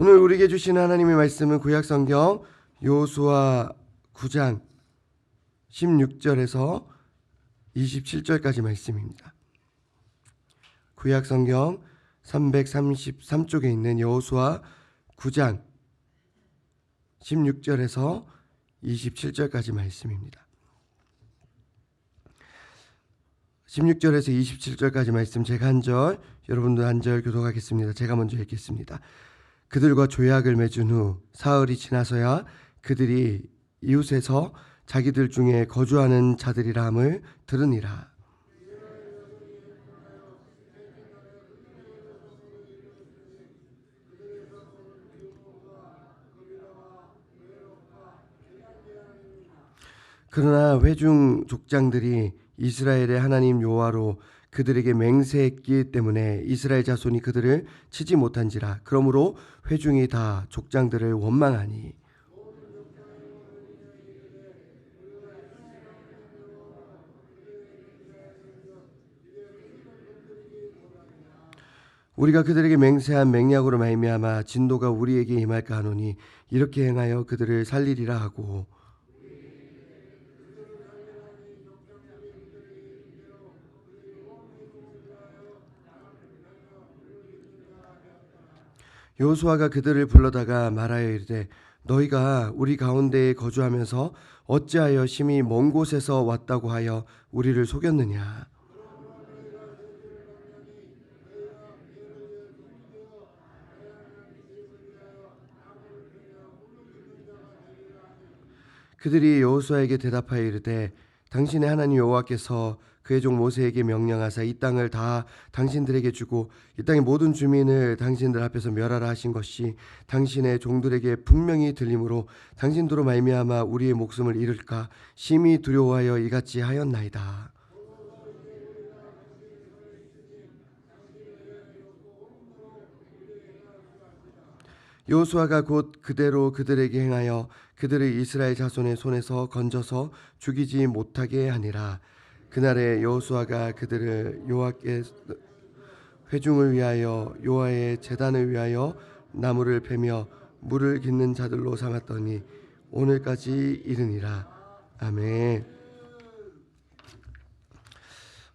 오늘 우리에게 주신 하나님의 말씀은 구약 성경 요수아 9장 16절에서 27절까지 말씀입니다. 구약 성경 333쪽에 있는 여호수아 9장 16절에서 27절까지 말씀입니다. 16절에서 27절까지 말씀 제가 한 절, 여러분도 한 절 교독하겠습니다. 제가 먼저 읽겠습니다. 그들과 조약을 맺은 후 사흘이 지나서야 그들이 이웃에서 자기들 중에 거주하는 자들이라 함을 들으니라. 그러나 회중 족장들이 이스라엘의 하나님 여호와로 그들에게 맹세했기 때문에 이스라엘 자손이 그들을 치지 못한지라. 그러므로 회중이 다 족장들을 원망하니. 우리가 그들에게 맹세한 맹약으로 말미암아 진도가 우리에게 임할까 하노니 이렇게 행하여 그들을 살리리라 하고 여호수아가 그들을 불러다가 말하여 이르되 너희가 우리 가운데에 거주하면서 어찌하여 심히 먼 곳에서 왔다고 하여 우리를 속였느냐? 그들이 여호수아에게 대답하여 이르되 당신의 하나님 여호와께서 그의 종 모세에게 명령하사 이 땅을 다 당신들에게 주고 이 땅의 모든 주민을 당신들 앞에서 멸하라 하신 것이 당신의 종들에게 분명히 들림으로 당신도로 말미암아 우리의 목숨을 잃을까 심히 두려워하여 이같이 하였나이다. 여호수아가 곧 그대로 그들에게 행하여 그들을 이스라엘 자손의 손에서 건져서 죽이지 못하게 하니라. 그날에 여호수아가 그들을 여호와께 회중을 위하여 여호와의 제단을 위하여 나무를 베며 물을 깃는 자들로 삼았더니 오늘까지 이르니라. 아멘.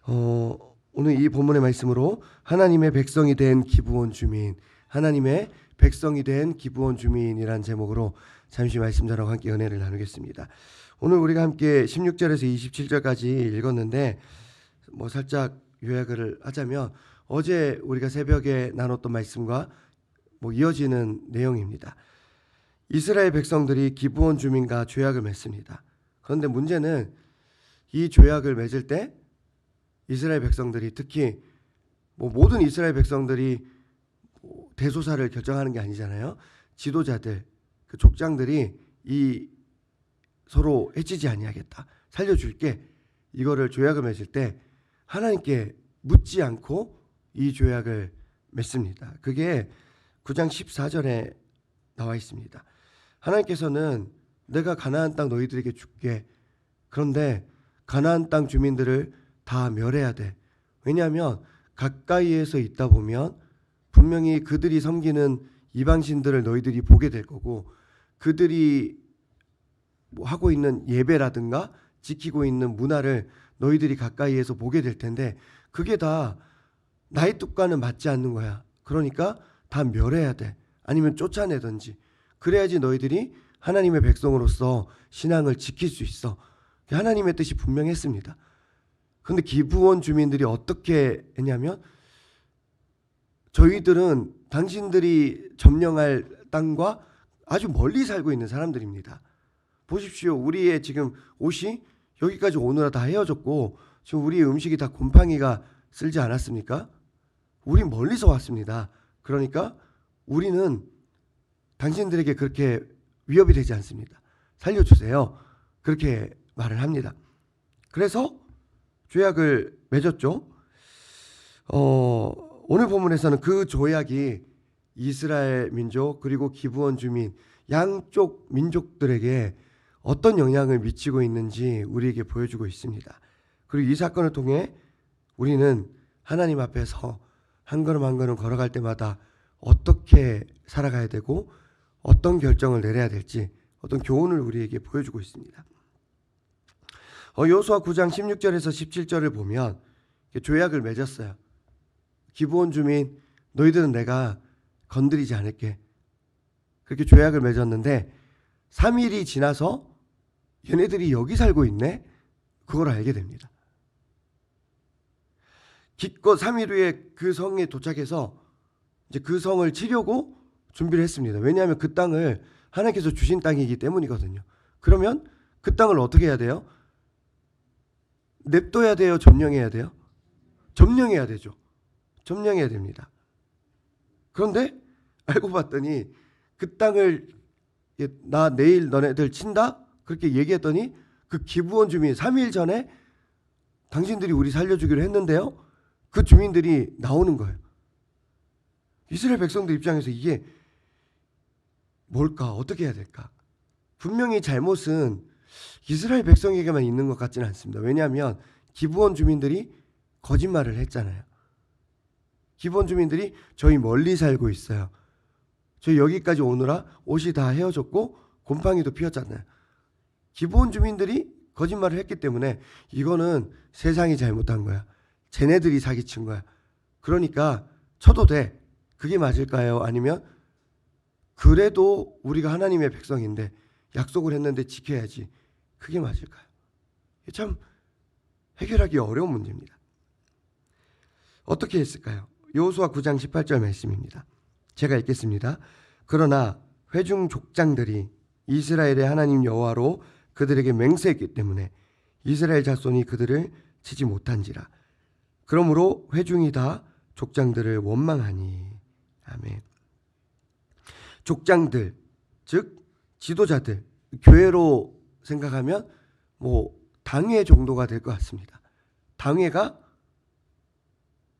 어, 오늘 이 본문의 말씀으로 하나님의 백성이 된 기부원 주민, 하나님의 백성이 된 기부원 주민이란 제목으로 잠시 말씀 전하고 함께 은혜를 나누겠습니다. 오늘 우리가 함께 16절에서 27절까지 읽었는데 뭐 살짝 요약을 하자면 어제 우리가 새벽에 나눴던 말씀과 뭐 이어지는 내용입니다. 이스라엘 백성들이 기부원 주민과 조약을 맺습니다. 그런데 문제는 이 조약을 맺을 때 이스라엘 백성들이 특히 뭐 모든 이스라엘 백성들이 뭐 대소사를 결정하는 게 아니잖아요. 지도자들, 그 족장들이 이 서로 해치지 아니하겠다. 살려줄게. 이거를 조약을 맺을 때 하나님께 묻지 않고 이 조약을 맺습니다. 그게 9장 14절에 나와 있습니다. 하나님께서는 내가 가나안 땅 너희들에게 줄게. 그런데 가나안 땅 주민들을 다 멸해야 돼. 왜냐하면 가까이에서 있다 보면 분명히 그들이 섬기는 이방신들을 너희들이 보게 될 거고 그들이 뭐 하고 있는 예배라든가 지키고 있는 문화를 너희들이 가까이에서 보게 될 텐데 그게 다 나의 뜻과는 맞지 않는 거야. 그러니까 다 멸해야 돼. 아니면 쫓아내든지. 그래야지 너희들이 하나님의 백성으로서 신앙을 지킬 수 있어. 하나님의 뜻이 분명했습니다. 근데 기부원 주민들이 어떻게 했냐면 저희들은 당신들이 점령할 땅과 아주 멀리 살고 있는 사람들입니다. 보십시오. 우리의 지금 옷이 여기까지 오느라 다 헤어졌고 지금 우리의 음식이 다 곰팡이가 쓸지 않았습니까? 우리 멀리서 왔습니다. 그러니까 우리는 당신들에게 그렇게 위협이 되지 않습니다. 살려주세요. 그렇게 말을 합니다. 그래서 조약을 맺었죠. 어, 오늘 본문에서는 그 조약이 이스라엘 민족 그리고 기부원 주민 양쪽 민족들에게 어떤 영향을 미치고 있는지 우리에게 보여주고 있습니다. 그리고 이 사건을 통해 우리는 하나님 앞에서 한 걸음 한 걸음 걸어갈 때마다 어떻게 살아가야 되고 어떤 결정을 내려야 될지 어떤 교훈을 우리에게 보여주고 있습니다. 어, 요수아 9장 16절에서 17절을 보면 조약을 맺었어요. 기부원 주민 너희들은 내가 건드리지 않을게. 그렇게 조약을 맺었는데 3일이 지나서 얘네들이 여기 살고 있네. 그걸 알게 됩니다. 기껏 3일 후에 그 성에 도착해서 이제 그 성을 치려고 준비를 했습니다. 왜냐하면 그 땅을 하나님께서 주신 땅이기 때문이거든요. 그러면 그 땅을 어떻게 해야 돼요? 냅둬야 돼요? 점령해야 돼요? 점령해야 되죠. 점령해야 됩니다. 그런데 알고 봤더니 그 땅을 예, 나 내일 너네들 친다? 그렇게 얘기했더니 그 기부원 주민 3일 전에 당신들이 우리 살려주기로 했는데요. 그 주민들이 나오는 거예요. 이스라엘 백성들 입장에서 이게 뭘까? 어떻게 해야 될까? 분명히 잘못은 이스라엘 백성에게만 있는 것 같지는 않습니다. 왜냐하면 기부원 주민들이 거짓말을 했잖아요. 기부원 주민들이 저희 멀리 살고 있어요. 저희 여기까지 오느라 옷이 다 헤어졌고 곰팡이도 피었잖아요. 기부원 주민들이 거짓말을 했기 때문에 이거는 세상이 잘못한 거야. 쟤네들이 사기친 거야. 그러니까 쳐도 돼. 그게 맞을까요? 아니면 그래도 우리가 하나님의 백성인데 약속을 했는데 지켜야지. 그게 맞을까요? 참 해결하기 어려운 문제입니다. 어떻게 했을까요? 여호수아 9장 18절 말씀입니다. 제가 읽겠습니다. 그러나 회중 족장들이 이스라엘의 하나님 여호와로 그들에게 맹세했기 때문에 이스라엘 자손이 그들을 치지 못한지라. 그러므로 회중이 다 족장들을 원망하니. 아멘. 족장들, 즉 지도자들, 교회로 생각하면 뭐 당회 정도가 될 것 같습니다. 당회가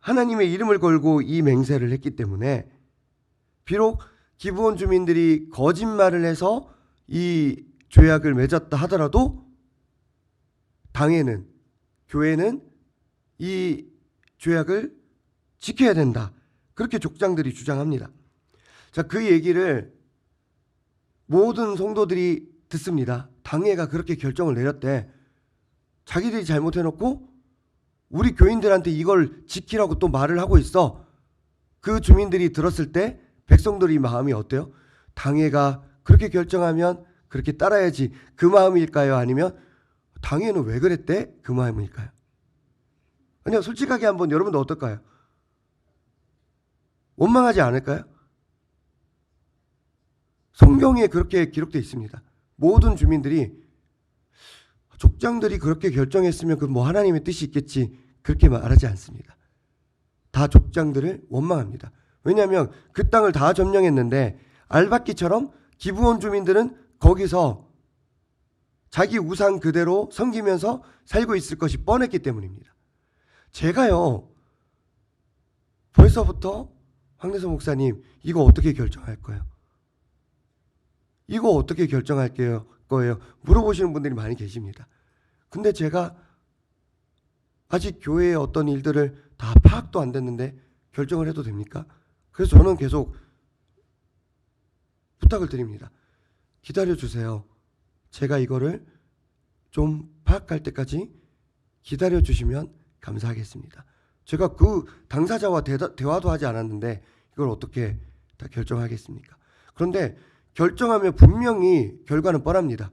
하나님의 이름을 걸고 이 맹세를 했기 때문에 비록 기부원 주민들이 거짓말을 해서 이 조약을 맺었다 하더라도 당회는 교회는 이 조약을 지켜야 된다. 그렇게 족장들이 주장합니다. 자, 그 얘기를 모든 성도들이 듣습니다. 당회가 그렇게 결정을 내렸대. 자기들이 잘못해놓고 우리 교인들한테 이걸 지키라고 또 말을 하고 있어. 그 주민들이 들었을 때 백성들이 마음이 어때요? 당회가 그렇게 결정하면 그렇게 따라야지 그 마음일까요? 아니면 당회는 왜 그랬대? 그 마음일까요? 아니요, 솔직하게 한번 여러분도 어떨까요? 원망하지 않을까요? 성경에 그렇게 기록되어 있습니다. 모든 주민들이 족장들이 그렇게 결정했으면 그 뭐 하나님의 뜻이 있겠지 그렇게 말하지 않습니다. 다 족장들을 원망합니다. 왜냐하면 그 땅을 다 점령했는데 알바끼처럼 기부원 주민들은 거기서 자기 우상 그대로 섬기면서 살고 있을 것이 뻔했기 때문입니다. 제가요 벌써부터 황대선 목사님 이거 어떻게 결정할 거예요? 이거 어떻게 결정할게요? 거예요? 물어보시는 분들이 많이 계십니다. 근데 제가 아직 교회의 어떤 일들을 다 파악도 안 됐는데 결정을 해도 됩니까? 그래서 저는 계속 부탁을 드립니다. 기다려 주세요. 제가 이거를 좀 파악할 때까지 기다려 주시면 감사하겠습니다. 제가 그 당사자와 대다, 대화도 하지 않았는데 이걸 어떻게 다 결정하겠습니까? 그런데 결정하면 분명히 결과는 뻔합니다.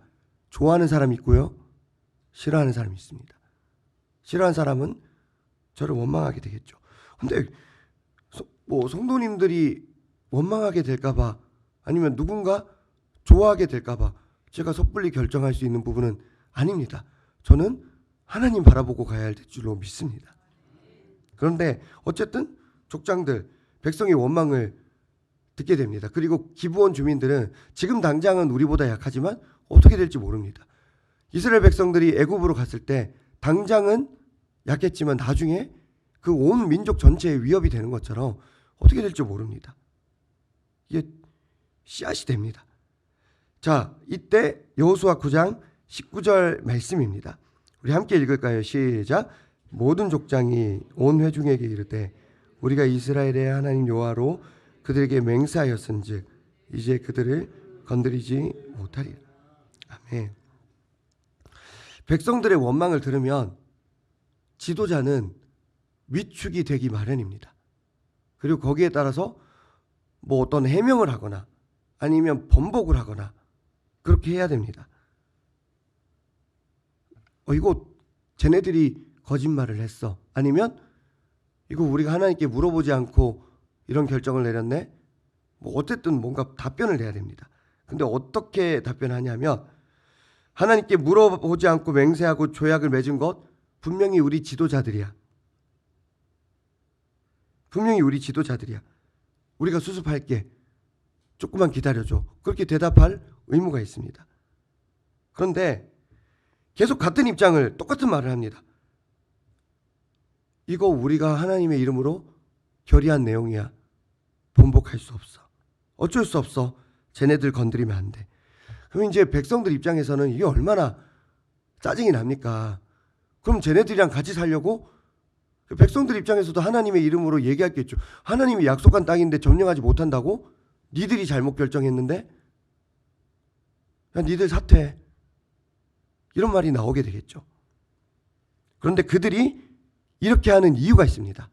좋아하는 사람이 있고요. 싫어하는 사람이 있습니다. 싫어하는 사람은 저를 원망하게 되겠죠. 근데 소- 뭐 성도님들이 원망하게 될까봐 아니면 누군가 좋아하게 될까봐 제가 섣불리 결정할 수 있는 부분은 아닙니다. 저는 하나님 바라보고 가야 할 줄로 믿습니다. 그런데 어쨌든 족장들 백성의 원망을 듣게 됩니다. 그리고 기부원 주민들은 지금 당장은 우리보다 약하지만 어떻게 될지 모릅니다. 이스라엘 백성들이 애굽으로 갔을 때 당장은 약했지만 나중에 그 온 민족 전체에 위협이 되는 것처럼 어떻게 될지 모릅니다. 이게 씨앗이 됩니다. 자, 이때 여호수아 9장 19절 말씀입니다. 우리 함께 읽을까요? 시작. 모든 족장이 온 회중에게 이르되 우리가 이스라엘의 하나님 여호와로 그들에게 맹세하였은즉 이제 그들을 건드리지 못하리라. 아멘. 백성들의 원망을 들으면 지도자는 위축이 되기 마련입니다. 그리고 거기에 따라서 뭐 어떤 해명을 하거나 아니면 번복을 하거나 그렇게 해야 됩니다. 어, 이거 쟤네들이 거짓말을 했어. 아니면 이거 우리가 하나님께 물어보지 않고 이런 결정을 내렸네. 뭐 어쨌든 뭔가 답변을 내야 됩니다. 근데 어떻게 답변하냐면 하나님께 물어보지 않고 맹세하고 조약을 맺은 것 분명히 우리 지도자들이야. 분명히 우리 지도자들이야. 우리가 수습할게. 조금만 기다려줘. 그렇게 대답할 의무가 있습니다. 그런데 계속 같은 입장을 똑같은 말을 합니다. 이거 우리가 하나님의 이름으로 결의한 내용이야. 번복할 수 없어. 어쩔 수 없어. 쟤네들 건드리면 안 돼. 그럼 이제 백성들 입장에서는 이게 얼마나 짜증이 납니까? 그럼 쟤네들이랑 같이 살려고 그 백성들 입장에서도 하나님의 이름으로 얘기했겠죠. 하나님이 약속한 땅인데 점령하지 못한다고? 니들이 잘못 결정했는데? 야, 니들 사퇴. 이런 말이 나오게 되겠죠. 그런데 그들이 이렇게 하는 이유가 있습니다.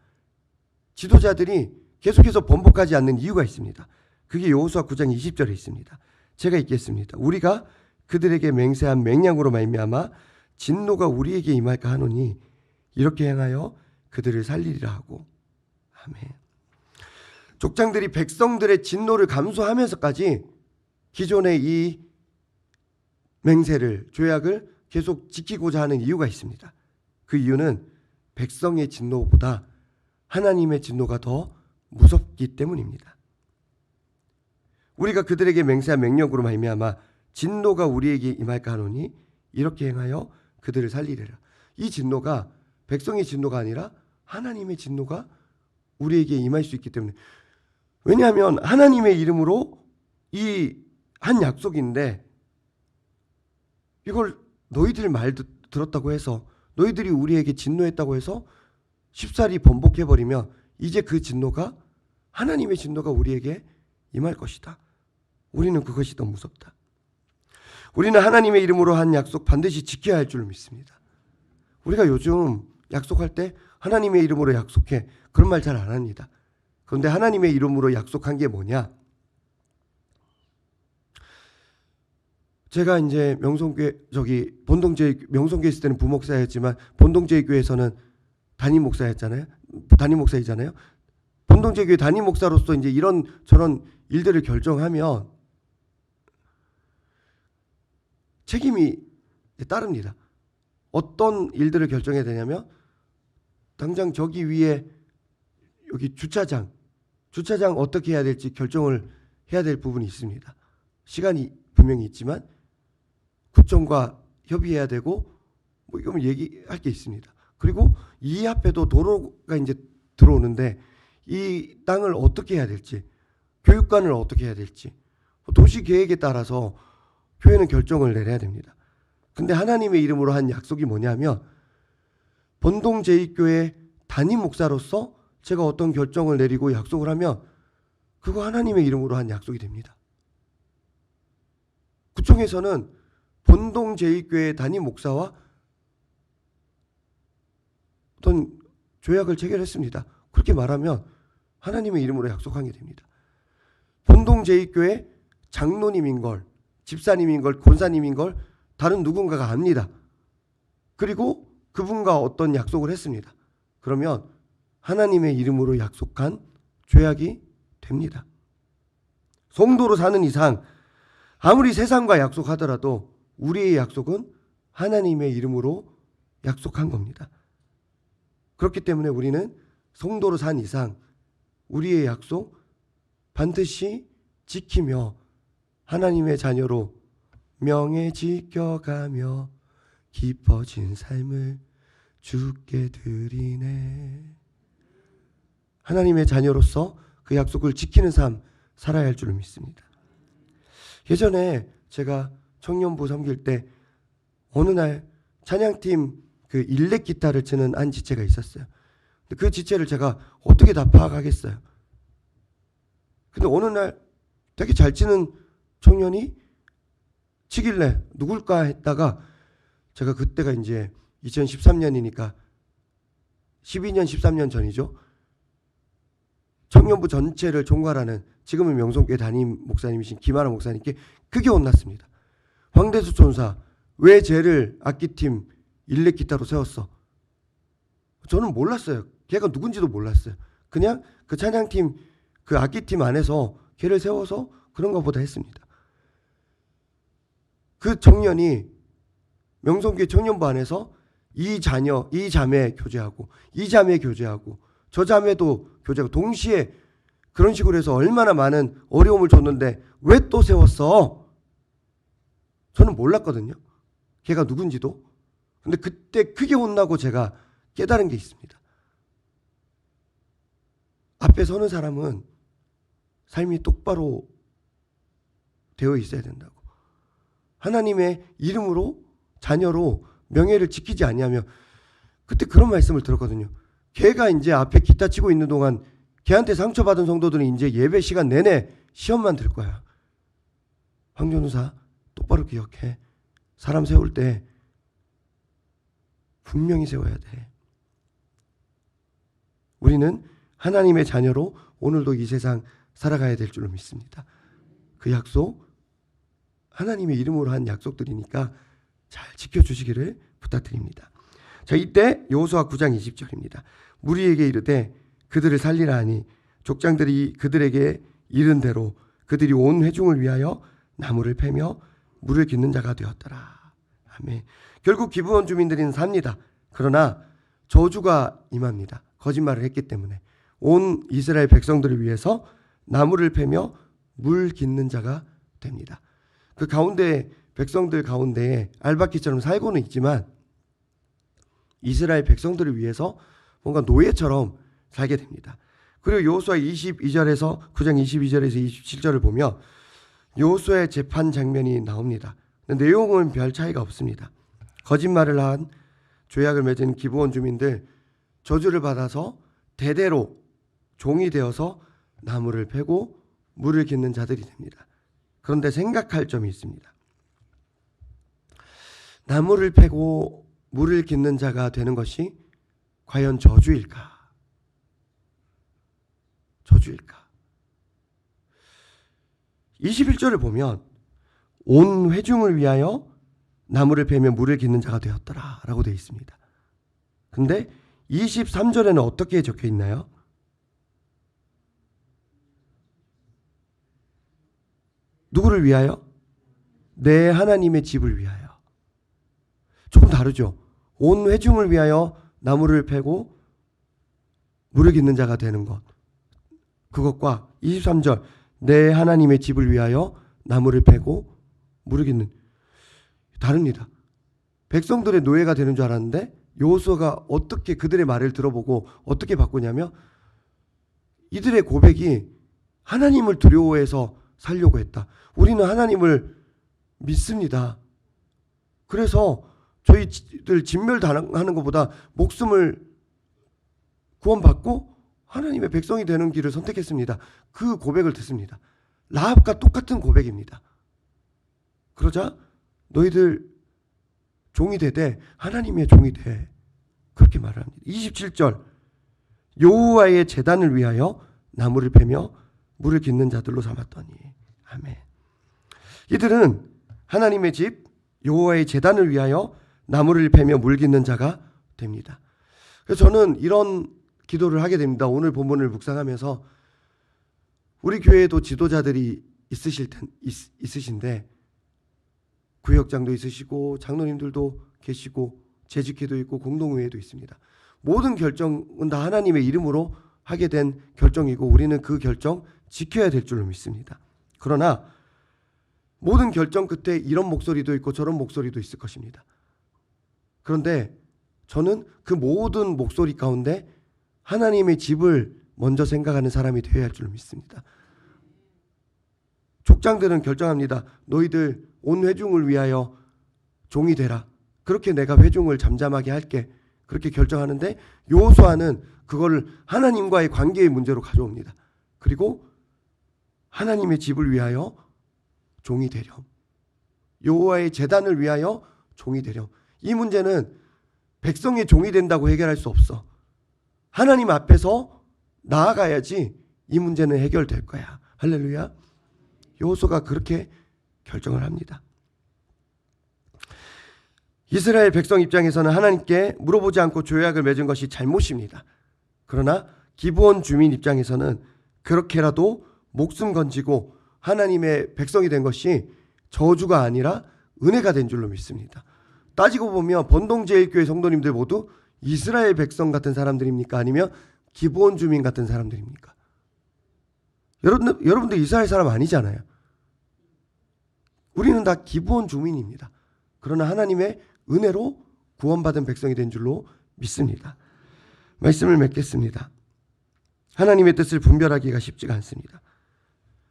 지도자들이 계속해서 번복하지 않는 이유가 있습니다. 그게 여호수아 9장 20절에 있습니다. 제가 읽겠습니다. 우리가 그들에게 맹세한 맹량으로 말미암아 진노가 우리에게 임할까 하노니 이렇게 행하여 그들을 살리리라 하고 아멘. 족장들이 백성들의 진노를 감수하면서까지 기존의 이 맹세를 조약을 계속 지키고자 하는 이유가 있습니다. 그 이유는 백성의 진노보다 하나님의 진노가 더 무섭기 때문입니다. 우리가 그들에게 맹세한 맹력으로 말미암아 진노가 우리에게 임할까 하노니 이렇게 행하여 그들을 살리리라. 이 진노가 백성의 진노가 아니라 하나님의 진노가 우리에게 임할 수 있기 때문에 왜냐하면 하나님의 이름으로 이 한 약속인데 이걸 너희들 말 듣- 들었다고 해서 너희들이 우리에게 진노했다고 해서 쉽사리 번복해 버리면 이제 그 진노가 하나님의 진노가 우리에게 임할 것이다. 우리는 그것이 더 무섭다. 우리는 하나님의 이름으로 한 약속 반드시 지켜야 할 줄 믿습니다. 우리가 요즘 약속할 때 하나님의 이름으로 약속해 그런 말 잘 안 합니다. 그런데 하나님의 이름으로 약속한 게 뭐냐? 제가 이제 명성교회 저기 본동제 명성교회 있을 때는 부목사였지만 본동제 교회에서는 담임 목사였잖아요. 담임 목사이잖아요. 본동제 교회 담임 목사로서 이제 이런 저런 일들을 결정하면 책임이 따릅니다. 어떤 일들을 결정해야 되냐면 당장 저기 위에 여기 주차장 주차장 어떻게 해야 될지 결정을 해야 될 부분이 있습니다. 시간이 분명히 있지만 구청과 협의해야 되고 뭐 이거면 얘기할 게 있습니다. 그리고 이 앞에도 도로가 이제 들어오는데 이 땅을 어떻게 해야 될지 교육관을 어떻게 해야 될지 도시 계획에 따라서 교회는 결정을 내려야 됩니다. 근데 하나님의 이름으로 한 약속이 뭐냐면 본동 제2교회 담임 목사로서 제가 어떤 결정을 내리고 약속을 하면 그거 하나님의 이름으로 한 약속이 됩니다. 구청에서는 본동 제2교회 담임 목사와 어떤 조약을 체결했습니다. 그렇게 말하면 하나님의 이름으로 약속한 게 됩니다. 본동 제2교회 장로님인 걸, 집사님인 걸, 권사님인 걸 다른 누군가가 압니다. 그리고 그분과 어떤 약속을 했습니다. 그러면 하나님의 이름으로 약속한 죄악이 됩니다. 성도로 사는 이상 아무리 세상과 약속하더라도 우리의 약속은 하나님의 이름으로 약속한 겁니다. 그렇기 때문에 우리는 성도로 산 이상 우리의 약속 반드시 지키며 하나님의 자녀로 명예 지켜가며 깊어진 삶을 주께 드리네. 하나님의 자녀로서 그 약속을 지키는 삶 살아야 할 줄을 믿습니다. 예전에 제가 청년부 섬길 때 어느 날 찬양팀 그 일렉 기타를 치는 한 지체가 있었어요. 그 지체를 제가 어떻게 다 파악하겠어요? 근데 어느 날 되게 잘 치는 청년이 치길래 누굴까 했다가 제가 그때가 이제 2013년이니까 12년 13년 전이죠. 청년부 전체를 총괄하는 지금은 명성교회 담임 목사님이신 김하나 목사님께 크게 혼났습니다. 황대수 전사 왜 쟤를 악기팀 일렉 기타로 세웠어? 저는 몰랐어요. 걔가 누군지도 몰랐어요. 그냥 그 찬양팀 그 악기팀 안에서 걔를 세워서 그런가 보다 했습니다. 그 청년이 명성교회 청년부 안에서 이 자녀, 이 자매 교제하고 이 자매 교제하고 저 자매도 교제하고 동시에 그런 식으로 해서 얼마나 많은 어려움을 줬는데 왜 또 세웠어? 저는 몰랐거든요. 걔가 누군지도. 근데 그때 크게 혼나고 제가 깨달은 게 있습니다. 앞에 서는 사람은 삶이 똑바로 되어 있어야 된다고. 하나님의 이름으로 자녀로 명예를 지키지 아니하며 그때 그런 말씀을 들었거든요. 걔가 이제 앞에 기타 치고 있는 동안 걔한테 상처받은 성도들은 이제 예배 시간 내내 시험만 들 거야. 황전우사 똑바로 기억해. 사람 세울 때 분명히 세워야 돼. 우리는 하나님의 자녀로 오늘도 이 세상 살아가야 될 줄로 믿습니다. 그 약속 하나님의 이름으로 한 약속들이니까 잘 지켜주시기를 부탁드립니다. 자 이때 여호수아 9장 20절입니다. 무리에게 이르되 그들을 살리라 하니 족장들이 그들에게 이른 대로 그들이 온 회중을 위하여 나무를 패며 물을 깃는 자가 되었더라. 아멘. 결국 기브온 주민들은 삽니다. 그러나 저주가 임합니다. 거짓말을 했기 때문에 온 이스라엘 백성들을 위해서 나무를 패며 물 깃는 자가 됩니다. 그 가운데 백성들 가운데 알바키처럼 살고는 있지만 이스라엘 백성들을 위해서 뭔가 노예처럼 살게 됩니다. 그리고 여호수아 22절에서 9장 22절에서 27절을 보면 여호수아의 재판 장면이 나옵니다. 내용은 별 차이가 없습니다. 거짓말을 한 조약을 맺은 기브온 주민들 저주를 받아서 대대로 종이 되어서 나무를 패고 물을 깃는 자들이 됩니다. 그런데 생각할 점이 있습니다. 나무를 패고 물을 깃는 자가 되는 것이 과연 저주일까? 저주일까? 21절을 보면 온 회중을 위하여 나무를 패며 물을 깃는 자가 되었더라 라고 되어 있습니다. 근데 23절에는 어떻게 적혀 있나요? 누구를 위하여? 내 하나님의 집을 위하여. 조금 다르죠. 온 회중을 위하여 나무를 패고 물을 깃는 자가 되는 것. 그것과 23절 내 하나님의 집을 위하여 나무를 패고 물을 깃는 다릅니다. 백성들의 노예가 되는 줄 알았는데 여호수아가 어떻게 그들의 말을 들어보고 어떻게 바꾸냐면 이들의 고백이 하나님을 두려워해서 살려고 했다. 우리는 하나님을 믿습니다. 그래서 저희들 진멸당하는 것보다 목숨을 구원받고 하나님의 백성이 되는 길을 선택했습니다. 그 고백을 듣습니다. 라합과 똑같은 고백입니다. 그러자 너희들 종이 되되 하나님의 종이 돼. 그렇게 말을 합니다. 27절 여호와의 재단을 위하여 나무를 패며 물을 깃는 자들로 삼았더니 아멘. 이들은 하나님의 집 여호와의 재단을 위하여 나무를 패며 물 깃는 자가 됩니다. 그래서 저는 이런 기도를 하게 됩니다. 오늘 본문을 묵상하면서 우리 교회에도 지도자들이 있으실 텐 있, 있으신데 구역장도 있으시고 장로님들도 계시고 재직회도 있고 공동회도 있습니다. 모든 결정은 다 하나님의 이름으로 하게 된 결정이고 우리는 그 결정 지켜야 될 줄로 믿습니다. 그러나 모든 결정 끝에 이런 목소리도 있고 저런 목소리도 있을 것입니다. 그런데 저는 그 모든 목소리 가운데 하나님의 집을 먼저 생각하는 사람이 되어야 할 줄로 믿습니다. 족장들은 결정합니다. 너희들 온 회중을 위하여 종이 되라. 그렇게 내가 회중을 잠잠하게 할게. 그렇게 결정하는데 요호수아는 그거를 하나님과의 관계의 문제로 가져옵니다. 그리고 하나님의 집을 위하여 종이 되렴. 여호와의 재단을 위하여 종이 되렴. 이 문제는 백성의 종이 된다고 해결할 수 없어. 하나님 앞에서 나아가야지 이 문제는 해결될 거야. 할렐루야. 여호수가 그렇게 결정을 합니다. 이스라엘 백성 입장에서는 하나님께 물어보지 않고 조약을 맺은 것이 잘못입니다. 그러나 기브온 주민 입장에서는 그렇게라도 목숨 건지고 하나님의 백성이 된 것이 저주가 아니라 은혜가 된 줄로 믿습니다. 따지고 보면 번동제일교회 성도님들 모두 이스라엘 백성 같은 사람들입니까? 아니면 기브온 주민 같은 사람들입니까? 여러분, 여러분들 이스라엘 사람 아니잖아요. 우리는 다 기브온 주민입니다. 그러나 하나님의 은혜로 구원받은 백성이 된 줄로 믿습니다. 말씀을 맺겠습니다. 하나님의 뜻을 분별하기가 쉽지가 않습니다.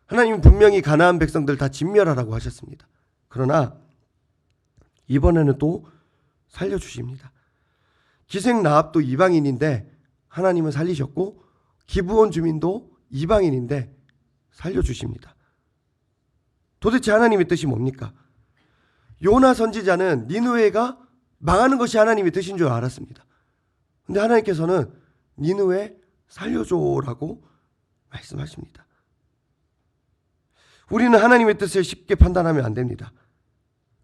하나님은 분명히 가나안 백성들 다 진멸하라고 하셨습니다. 그러나 이번에는 또 살려주십니다. 기생 나합도 이방인인데 하나님은 살리셨고 기브온 주민도 이방인인데 살려주십니다. 도대체 하나님의 뜻이 뭡니까? 요나 선지자는 니누에가 망하는 것이 하나님의 뜻인 줄 알았습니다. 근데 하나님께서는 니누에 살려줘라고 말씀하십니다. 우리는 하나님의 뜻을 쉽게 판단하면 안 됩니다.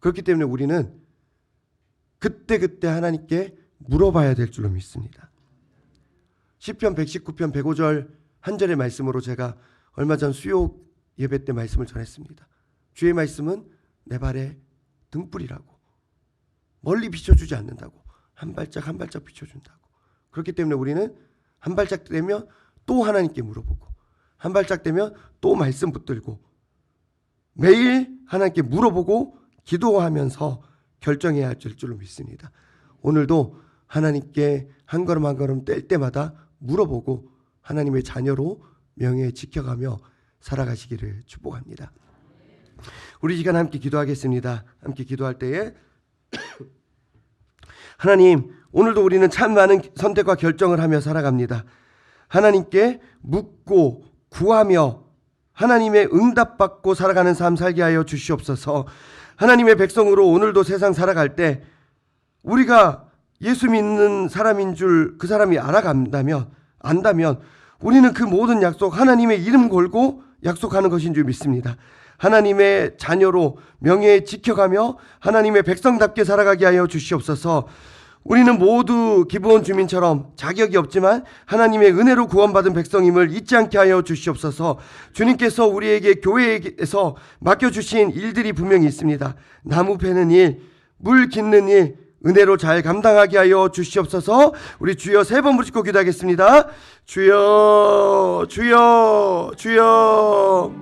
그렇기 때문에 우리는 그때 그때 하나님께 물어봐야 될 줄로 믿습니다. 시편 119편 105절 한 절의 말씀으로 제가 얼마 전 수요 예배 때 말씀을 전했습니다. 주의 말씀은 내 발에 등불이라고 멀리 비춰주지 않는다고 한 발짝 한 발짝 비춰준다고 그렇기 때문에 우리는 한 발짝 되면 또 하나님께 물어보고 한 발짝 되면 또 말씀 붙들고 매일 하나님께 물어보고 기도하면서 결정해야 할 줄로 믿습니다. 오늘도 하나님께 한 걸음 한 걸음 뗄 때마다 물어보고 하나님의 자녀로 명예 지켜가며 살아가시기를 축복합니다. 우리 시간 함께 기도하겠습니다. 함께 기도할 때에 하나님 오늘도 우리는 참 많은 선택과 결정을 하며 살아갑니다. 하나님께 묻고 구하며 하나님의 응답받고 살아가는 삶 살게 하여 주시옵소서. 하나님의 백성으로 오늘도 세상 살아갈 때 우리가 예수 믿는 사람인 줄 그 사람이 알아간다면 안다면 우리는 그 모든 약속 하나님의 이름 걸고 약속하는 것인 줄 믿습니다. 하나님의 자녀로 명예 지켜가며 하나님의 백성답게 살아가게 하여 주시옵소서. 우리는 모두 기브온 주민처럼 자격이 없지만 하나님의 은혜로 구원받은 백성임을 잊지 않게 하여 주시옵소서. 주님께서 우리에게 교회에서 맡겨 주신 일들이 분명히 있습니다. 나무 패는 일, 물 깃는 일, 은혜로 잘 감당하게 하여 주시옵소서. 우리 주여 세 번 부르짖고 기도하겠습니다. 주여, 주여, 주여.